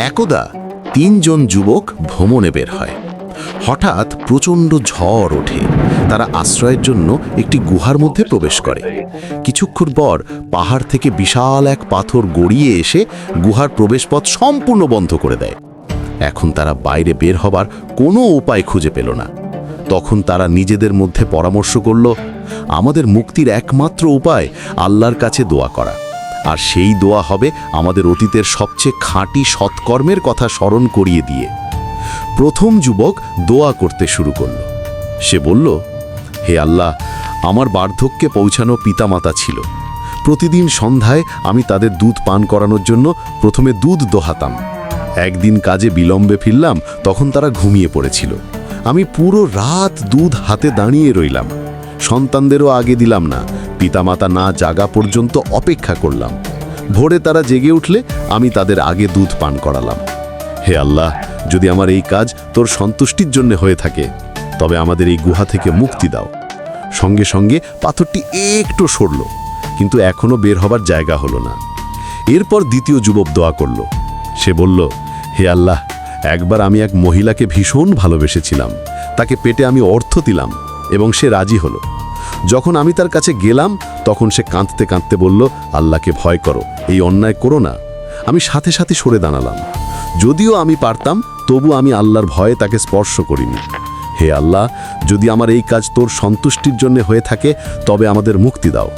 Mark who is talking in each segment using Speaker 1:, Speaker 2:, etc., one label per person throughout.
Speaker 1: একদা তিনজন যুবক ভ্রমণে বের হয়। হঠাৎ প্রচণ্ড ঝড় ওঠে। তারা আশ্রয়ের জন্য একটি গুহার মধ্যে প্রবেশ করে। কিছুক্ষণ পর পাহাড় থেকে বিশাল এক পাথর গড়িয়ে এসে গুহার প্রবেশপথ সম্পূর্ণ বন্ধ করে দেয়। এখন তারা বাইরে বের হবার কোনো উপায় খুঁজে পেল না। তখন তারা নিজেদের মধ্যে পরামর্শ করল, আমাদের মুক্তির একমাত্র উপায় আল্লাহর কাছে দোয়া করা। আর সেই দোয়া হবে আমাদের অতীতের সবচেয়ে খাঁটি সৎকর্মের কথা স্মরণ করিয়ে দিয়ে। প্রথম যুবক দোয়া করতে শুরু করল। সে বলল, হে আল্লাহ, আমার বার্ধক্যে পৌঁছানো পিতামাতা ছিল। প্রতিদিন সন্ধ্যায় আমি তাদের দুধ পান করানোর জন্য প্রথমে দুধ দোহাতাম। একদিন কাজে বিলম্বে ফিরলাম, তখন তারা ঘুমিয়ে পড়েছিল। আমি পুরো রাত দুধ হাতে দাঁড়িয়ে রইলাম। সন্তানদেরও আগে দিলাম না পিতামাতা না জাগা পর্যন্ত অপেক্ষা করলাম। ভোরে তারা জেগে উঠলে আমি তাদের আগে দুধ পান করালাম। হে আল্লাহ, যদি আমার এই কাজ তোর সন্তুষ্টির জন্য হয়ে থাকে, তবে আমাদের এই গুহা থেকে মুক্তি দাও। সঙ্গে সঙ্গে পাথরটি একটু সরল, কিন্তু এখনও বের হবার জায়গা হলো না। এরপর দ্বিতীয় যুবক দোয়া করল। সে বলল, হে আল্লাহ, একবার আমি এক মহিলাকে ভীষণ ভালোবেসেছিলাম। তাকে পেটে আমি অর্থ দিলাম এবং সে রাজি হলো। যখন আমি তার কাছে গেলাম, তখন সে কাঁদতে কাঁদতে বলল, আল্লাহকে ভয় করো, এই অন্যায় করো না। আমি সাথে সাথে সরে দাঁড়ালাম। যদিও আমি পারতাম, তবু আমি আল্লাহর ভয়ে তাকে স্পর্শ করিনি। হে আল্লাহ, যদি আমার এই কাজ তোর সন্তুষ্টির জন্য হয়ে থাকে, তবে আমাদের মুক্তি দাও।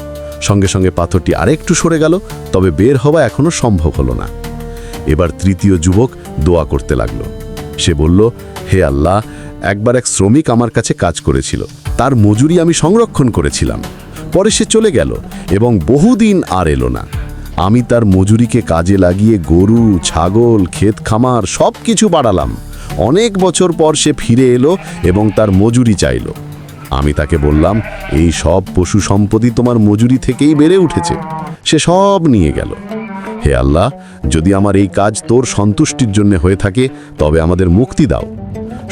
Speaker 1: সঙ্গে সঙ্গে পাথরটি আরেকটু সরে গেল, তবে বের হওয়া এখনও সম্ভব হলো না। এবার তৃতীয় যুবক দোয়া করতে লাগল। সে বলল, হে আল্লাহ, একবার এক শ্রমিক আমার কাছে কাজ করেছিল। তার মজুরি আমি সংরক্ষণ করেছিলাম। পরে সে চলে গেল এবং বহুদিন আর এলো না। আমি তার মজুরিকে কাজে লাগিয়ে গরু, ছাগল, ক্ষেত খামার সব কিছু বাড়ালাম। অনেক বছর পর সে ফিরে এলো এবং তার মজুরি চাইল। আমি তাকে বললাম, এই সব পশু সম্পত্তি তোমার মজুরি থেকেই বেড়ে উঠেছে। সে সব নিয়ে গেল। হে আল্লাহ, যদি আমার এই কাজ তোর সন্তুষ্টির জন্য হয়ে থাকে, তবে আমাদের মুক্তি দাও।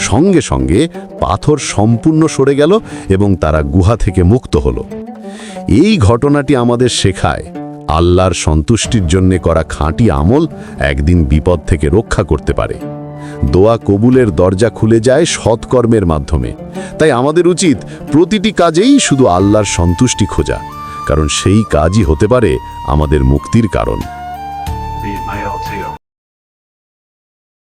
Speaker 1: সঙ্গে সঙ্গে পাথর সম্পূর্ণ সরে গেল এবং তারা গুহা থেকে মুক্ত হল। এই ঘটনাটি আমাদের শেখায়, আল্লাহর সন্তুষ্টির জন্যে করা খাঁটি আমল একদিন বিপদ থেকে রক্ষা করতে পারে। দোয়া কবুলের দরজা খুলে যায় সৎকর্মের মাধ্যমে। তাই আমাদের উচিত প্রতিটি কাজেই শুধু আল্লাহর সন্তুষ্টি খোঁজা, কারণ সেই কাজই হতে পারে আমাদের মুক্তির কারণ.